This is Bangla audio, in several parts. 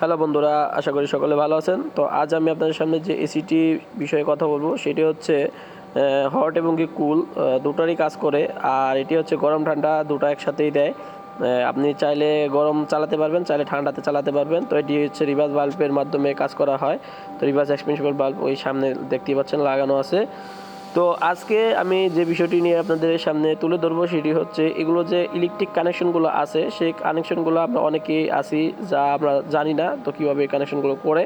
হ্যালো বন্ধুরা, আশা করি সকলে ভালো আছেন। তো আজ আমি আপনাদের সামনে যে এসিটি বিষয়ে কথা বলব, সেটি হচ্ছে হট এবং কি কুল দুটারই কাজ করে, আর এটি হচ্ছে গরম ঠান্ডা দুটো একসাথেই দেয়। আপনি চাইলে গরম চালাতে পারবেন, চাইলে ঠান্ডাতে চালাতে পারবেন। তো এটি হচ্ছে রিভার্স বাল্বের মাধ্যমে কাজ করা হয়। তো রিভার্স এক্সপেন্সিবল বাল্ব ওই সামনে দেখতেই পাচ্ছেন, লাগানো আছে। তো আজকে আমি যে বিষয়টি নিয়ে আপনাদের সামনে তুলে ধরবো সেটি হচ্ছে এগুলো যে ইলেকট্রিক কানেকশনগুলো আছে, সেই কানেকশনগুলো আমরা অনেকেই আছি যা আমরা জানি না তো কীভাবে এই কানেকশনগুলো করে।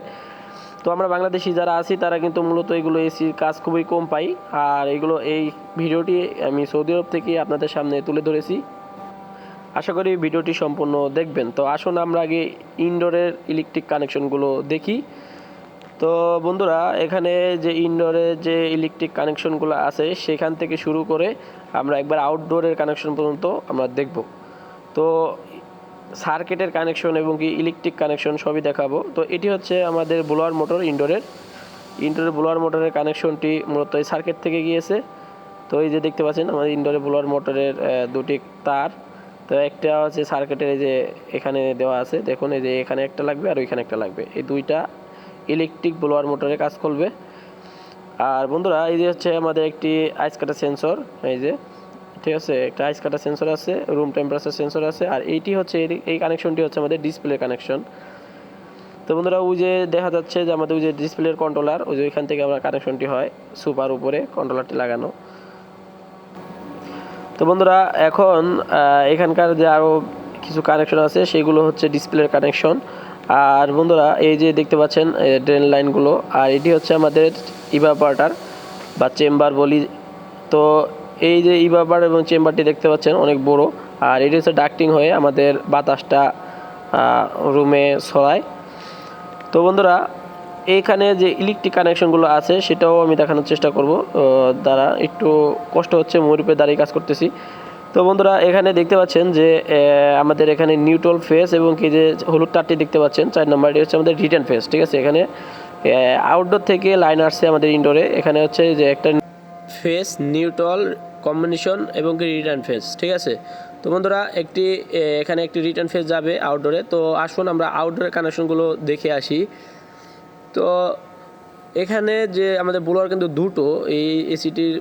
তো আমরা বাংলাদেশি যারা আছি, তারা কিন্তু মূলত এগুলো এসির কাজ খুবই কম পাই। আর এগুলো এই ভিডিওটি আমি সৌদি আরব থেকে আপনাদের সামনে তুলে ধরেছি। আশা করি ভিডিওটি সম্পূর্ণ দেখবেন। তো আসুন আমরা আগে ইনডোরের ইলেকট্রিক কানেকশনগুলো দেখি। তো বন্ধুরা, এখানে যে ইনডোরের যে ইলেকট্রিক কানেকশনগুলো আছে, সেখান থেকে শুরু করে আমরা একবার আউটডোরের কানেকশন পর্যন্ত আমরা দেখব। তো সার্কিটের কানেকশন এবং কি ইলেকট্রিক কানেকশন সবই দেখাবো। তো এটি হচ্ছে আমাদের ব্লোয়ার মোটর ইনডোরের ইনডোরের ব্লোয়ার মোটরের কানেকশনটি মূলত এই সার্কিট থেকে গিয়েছে। তো এই যে দেখতে পাচ্ছেন, আমাদের ইনডোরে ব্লোয়ার মোটরের দুটি তার। তো একটা হচ্ছে সার্কিটের এই যে এখানে দেওয়া আছে, দেখুন এই যে এখানে একটা লাগবে আর ওইখানে একটা লাগবে। এই দুইটা ইলেকট্রিক ব্লোয়ার মোটরে কাজ করবে। আর বন্ধুরা, এই যে হচ্ছে আমাদের একটি আইস কাটা সেন্সর এই যে, ঠিক আছে? একটা আইস কাটা সেন্সর আছে রুম টেম্পারেচার সেন্সর আছে, আর এইটি হচ্ছে এই- কানেকশনটি হচ্ছে আমাদের ডিসপ্লে কানেকশন তো বন্ধুরা, ওই যে দেখা যাচ্ছে যে আমাদের ওই যে ডিসপ্লের কন্ট্রোলার ওই যে ওইখান থেকে আমরা কানেকশনটি হয় সুপার উপরে কন্ট্রোলারটি লাগানো। তো বন্ধুরা, এখন এখানকার যে আরও কিছু কানেকশন আছে, সেগুলো হচ্ছে ডিসপ্লের কানেকশন আর বন্ধুরা, এই যে দেখতে পাচ্ছেন ড্রেন লাইনগুলো আর এটি হচ্ছে আমাদের ইভাপার্টার বা চেম্বার বলি। তো এই যে ইভাপার এবং চেম্বারটি দেখতে পাচ্ছেন, অনেক বড়, আর এটি হচ্ছে ডাক্টিং হয়ে আমাদের বাতাসটা রুমে ছড়ায়। তো বন্ধুরা এইখানে যে ইলেকট্রিক কানেকশনগুলো আছে, সেটাও আমি দেখানোর চেষ্টা করব। দ্বারা একটু কষ্ট হচ্ছে ময়ূরপে দাঁড়িয়ে কাজ করতেছি। তো বন্ধুরা, এখানে দেখতে পাচ্ছেন যে আমাদের এখানে নিউট্রাল ফেস এবং কি যে হলুদ তারটি দেখতে পাচ্ছেন, চার নম্বরটি হচ্ছে আমাদের রিটার্ন ফেস, ঠিক আছে? এখানে আউটডোর থেকে লাইন আসছে আমাদের ইনডোরে এখানে হচ্ছে যে একটা ফেস, নিউট্রাল কম্বিনেশন এবং কি রিটার্ন ফেস, ঠিক আছে? তো বন্ধুরা, একটি এখানে একটি রিটার্ন ফেস যাবে আউটডোরে তো আসুন, আমরা আউটডোরের কানেকশনগুলো দেখে আসি। তো এখানে যে আমাদের ব্লোয়ার কিন্তু দুটো, এই এসিটির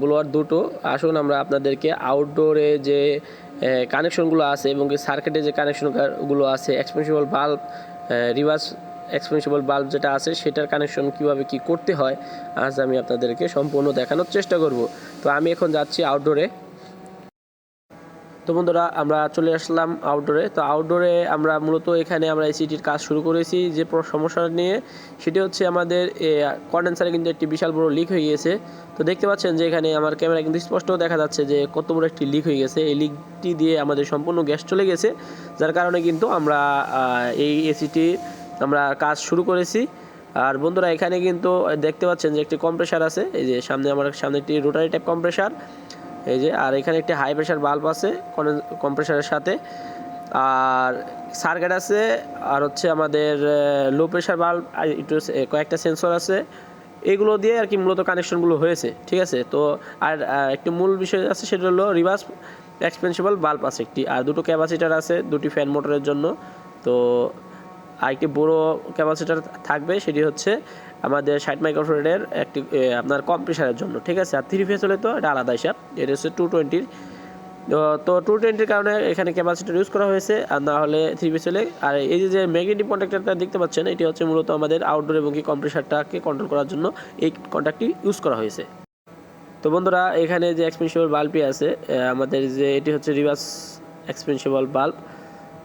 ব্লোয়ার দুটো। আসুন আমরা আপনাদেরকে আউটডোরে যে কানেকশনগুলো আছে এবং সার্কিটে যে কানেকশনগুলো আছে expansible bulb reverse expansible bulb যেটা আছে, সেটার কানেকশন কীভাবে কি করতে হয়, আজ আমি আপনাদেরকে সম্পূর্ণ দেখানোর চেষ্টা করব। তো আমি এখন যাচ্ছি আউটডোরে তো বন্ধুরা, আমরা চলে আসলাম আউটডোরে তো আউটডোরে আমরা মূলত এখানে আমরা এসিটির কাজ শুরু করেছি। যে সমস্যা নিয়ে, সেটি হচ্ছে আমাদের কন্ডেন্সারে কিন্তু একটি বিশাল বড় লিক হয়ে গিয়েছে। তো দেখতে পাচ্ছেন যে এখানে আমার ক্যামেরা কিন্তু স্পষ্ট দেখা যাচ্ছে যে কত বড় একটি লিক হয়ে গেছে। এই লিকটি দিয়ে আমাদের সম্পূর্ণ গ্যাস চলে গেছে, যার কারণে কিন্তু আমরা এই এসিটি আমরা কাজ শুরু করেছি। আর বন্ধুরা, এখানে কিন্তু দেখতে পাচ্ছেন যে একটি কম্প্রেসার আছে। এই যে সামনে আমার সামনে একটি রোটারি টাইপ কম্প্রেসার এই যে, আর এখানে একটি হাই প্রেশার বাল্ব আছে কম্প্রেসারের সাথে। আর সার্কিট আছে, আর হচ্ছে আমাদের লো প্রেশার বাল্ব একটু কয়েকটা সেন্সর আছে। এগুলো দিয়ে আর কি মূলত কানেকশনগুলো হয়েছে, ঠিক আছে? তো আর একটি মূল বিষয় আছে, সেটা হলো রিভার্স এক্সপেন্সিবল বাল্ব আছে একটি, আর দুটো ক্যাপাসিটার আছে, দুটি ফ্যান মোটরের জন্য। তো আরেকটি বড় ক্যাপাসিটার থাকবে, সেটি হচ্ছে আমাদের ষাট মাইক্রোফোনের একটি আপনার কম্প্রেসারের জন্য, ঠিক আছে? আর থ্রি ফেস হলে তো এটা আলাদা হিসাব, এটা হচ্ছে টু টোয়েন্টির তো টু টোয়েন্টির কারণে এখানে ক্যাপাসিটার ইউজ করা হয়েছে, আর না হলে থ্রি ফেস হলে, আর এই যে যে ম্যাগনেটিক কন্ট্যাক্টরটা দেখতে পাচ্ছেন, এটি হচ্ছে মূলত আমাদের আউটডোর এবং কি কম্প্রেসারটাকে কন্ট্রোল করার জন্য এই কন্ট্যাক্টটি ইউজ করা হয়েছে। তো বন্ধুরা, এখানে যে এক্সপেন্সিবল বাল্বটি আছে আমাদের যে, এটি হচ্ছে রিভার্স এক্সপেন্সিবল বাল্ব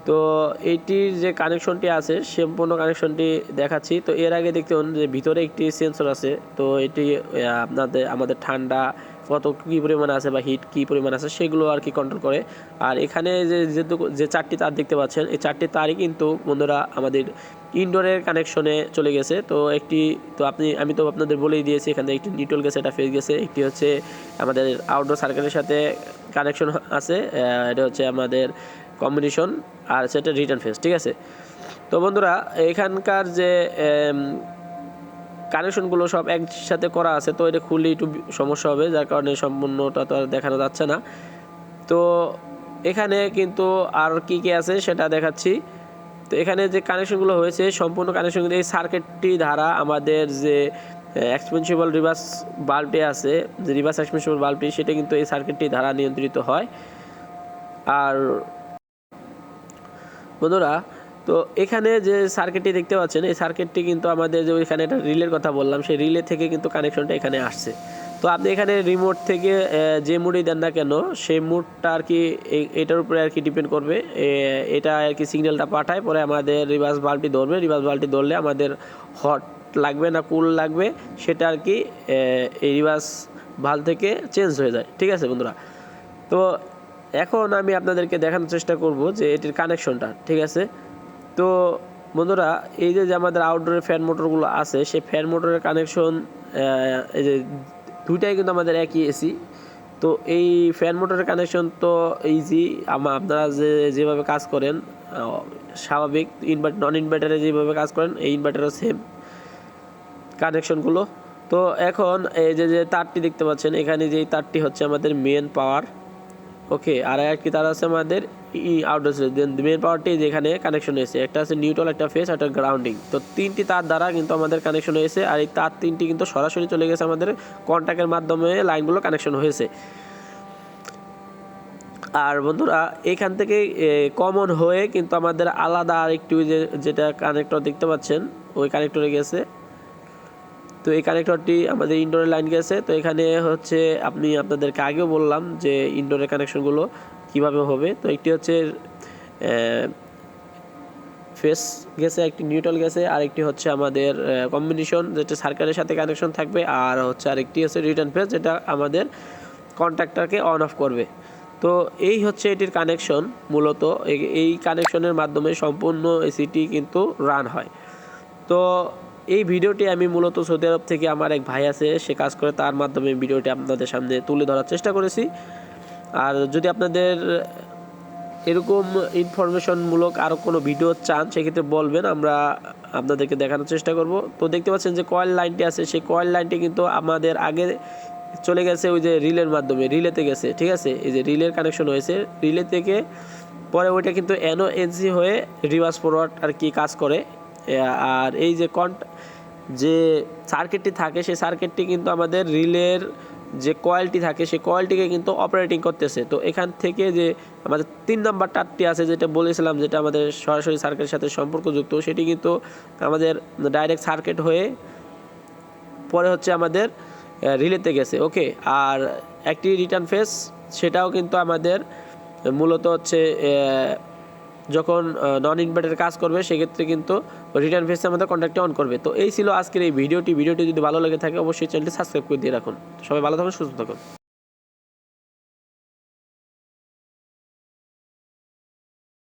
তো এইটির যে কানেকশনটি আছে, সম্পূর্ণ কানেকশনটি দেখাচ্ছি। তো এর আগে দেখতে পান যে ভিতরে একটি সেন্সর আছে। তো এটি আপনাদের, আমাদের ঠান্ডা, কত কী পরিমাণ আছে বা হিট কী পরিমাণ আছে সেগুলো আর কি কন্ট্রোল করে। আর এখানে যে যেটুকু- যে চারটি তার দেখতে পাচ্ছেন, এই চারটি তারই কিন্তু বন্ধুরা আমাদের ইনডোরের কানেকশনে চলে গেছে। তো একটি, তো আপনি, আমি তো আপনাদের বলেই দিয়েছি, এখানে একটি নিউট্রাল গেছে এটা ফেস গেছে। একটি হচ্ছে আমাদের আউটডোর সার্কেলের সাথে কানেকশন আছে এটা হচ্ছে আমাদের কম্বিনেশন আর সেটা রিটার্ন ফেস ঠিক আছে? তো বন্ধুরা, এখানকার যে কানেকশনগুলো সব একসাথে করা আছে, তো এটা খুললে একটু সমস্যা হবে, যার কারণে সম্পূর্ণটা তো আর দেখানো যাচ্ছে না। তো এখানে কিন্তু আর কি কি আছে সেটা দেখাচ্ছি। তো এখানে যে কানেকশনগুলো হয়েছে, সম্পূর্ণ কানেকশন এই সার্কিটটি দ্বারা আমাদের যে এক্সপেন্সিবল রিভার্স বাল্বটি আছে, যে রিভার্স এক্সপেন্সিবল বাল্বটি সেটা কিন্তু এই সার্কিটটি দ্বারা নিয়ন্ত্রিত হয়। আর বন্ধুরা, তো এখানে যে সার্কিটটি দেখতে পাচ্ছেন, এই সার্কিটটি কিন্তু আমাদের যে ওইখানে একটা রিলের কথা বললাম, সেই রিলে থেকে কিন্তু কানেকশনটা এখানে আসছে। তো আপনি এখানে রিমোট থেকে যে মুডই দেন না কেন, সেই মুডটা আর কি এটার উপরে আর কি ডিপেন্ড করবে। এটা আর কি সিগন্যালটা পাঠায়, পরে আমাদের রিভার্স বাল্বটি ধরবে। রিভার্স বাল্বটি ধরলে আমাদের হট লাগবে না কুল লাগবে, সেটা আর কি এই রিভার্স ভালো থেকে চেঞ্জ হয়ে যায়। ঠিক আছে বন্ধুরা? তো এখন আমি আপনাদেরকে দেখানোর চেষ্টা করব যে এটির কানেকশনটা ঠিক আছে? তো, বন্ধুরা, এই যে আমাদের আউটডোরের ফ্যান মোটরগুলো আছে, সেই ফ্যান মোটরের কানেকশন এই যে দুইটাই কিন্তু আমাদের একই এসি তো এই ফ্যান মোটরের কানেকশন তো ইজি আমার আপনারা যে যেভাবে কাজ করেন স্বাভাবিক ইনভার্ট নন ইনভার্টারে যেভাবে কাজ করেন, এই ইনভার্টারও সেম কানেকশনগুলো তো এখন এই যে যে তারটি দেখতে পাচ্ছেন, এখানে যে তারটি হচ্ছে আমাদের মেন পাওয়ার ওকে, আর একটি তার আছে আমাদের আউটডোর মেন পাওয়ারটি যেখানে কানেকশন হয়েছে একটা আছে নিউট্রাল একটা ফেস একটা গ্রাউন্ডিং তো তিনটি তার দ্বারা কিন্তু আমাদের কানেকশন হয়েছে, আর এই তার তিনটি কিন্তু সরাসরি চলে গেছে আমাদের কন্ট্যাক্টের মাধ্যমে লাইনগুলো কানেকশন হয়েছে। আর বন্ধুরা, এখান থেকে কমন হয়ে কিন্তু আমাদের আলাদা আরেকটি যে, যেটা কানেক্টর দেখতে পাচ্ছেন, ওই কানেক্টরে গেছে। তো এই কানেক্টরটি আমাদের ইনডোরের লাইন গেছে। তো এখানে হচ্ছে আপনি আপনাদেরকে আগেও বললাম যে ইনডোরের কানেকশনগুলো কীভাবে হবে। তো একটি হচ্ছে ফেস গেছে, একটি নিউট্রাল গেছে, আরেকটি হচ্ছে আমাদের কম্বিনেশন যেটা সার্কারের সাথে কানেকশন থাকবে, আর হচ্ছে আরেকটি হচ্ছে রিটার্ন ফেস যেটা আমাদের কন্ট্রাক্টরকে অন অফ করবে। তো এই হচ্ছে এটির কানেকশন মূলত। এই- এই কানেকশনের মাধ্যমে সম্পূর্ণ এসিটি কিন্তু রান হয়। তো এই ভিডিওটি আমি মূলত সৌদি আরব থেকে আমার এক ভাই আছে, সে কাজ করে, তার মাধ্যমে ভিডিওটি আপনাদের সামনে তুলে ধরার চেষ্টা করেছি। আর যদি আপনাদের এরকম ইনফরমেশনমূলক আরও কোনো ভিডিও চান, সেক্ষেত্রে বলবেন, আমরা আপনাদেরকে দেখানোর চেষ্টা করব। তো দেখতে পাচ্ছেন যে কয়েল লাইনটি আছে, সেই কয়েল লাইনটি কিন্তু আমাদের আগে চলে গেছে ওই যে রিলের মাধ্যমে, রিলেতে গেছে, ঠিক আছে? এই যে রিলের কানেকশন হয়েছে, রিলে থেকে পরে ওইটা কিন্তু এনও এনসি হয়ে রিভার্স ফরওয়ার্ড আর কি কাজ করে। আর এই যে কন্ট যে সার্কিটটি থাকে, সেই সার্কিটটি কিন্তু আমাদের রিলের যে কয়েলটি থাকে, সেই কয়েলটিকে কিন্তু অপারেটিং করতেছে। তো এখান থেকে যে আমাদের তিন নাম্বার তারটি আছে, যেটা বলেছিলাম, যেটা আমাদের সরাসরি সার্কিটের সাথে সম্পর্কযুক্ত, সেটি কিন্তু আমাদের ডাইরেক্ট সার্কিট হয়ে পরে হচ্ছে আমাদের রিলেতে গেছে। ওকে আর একটি রিটার্ন ফেস সেটাও কিন্তু আমাদের মূলত হচ্ছে যখন নন ইনভার্টার কাজ করবে, সেক্ষেত্রে কিন্তু রিটার্ন ফেসে আমাদের কন্ট্যাক্টে অন করবে। তো এই ছিল আজকের এই ভিডিওটি। ভিডিওটি যদি ভালো লেগে থাকে, অবশ্যই চ্যানেলটি সাবস্ক্রাইব করে দিয়ে রাখুন। সবাই ভালো থাকুন, সুস্থ থাকুন।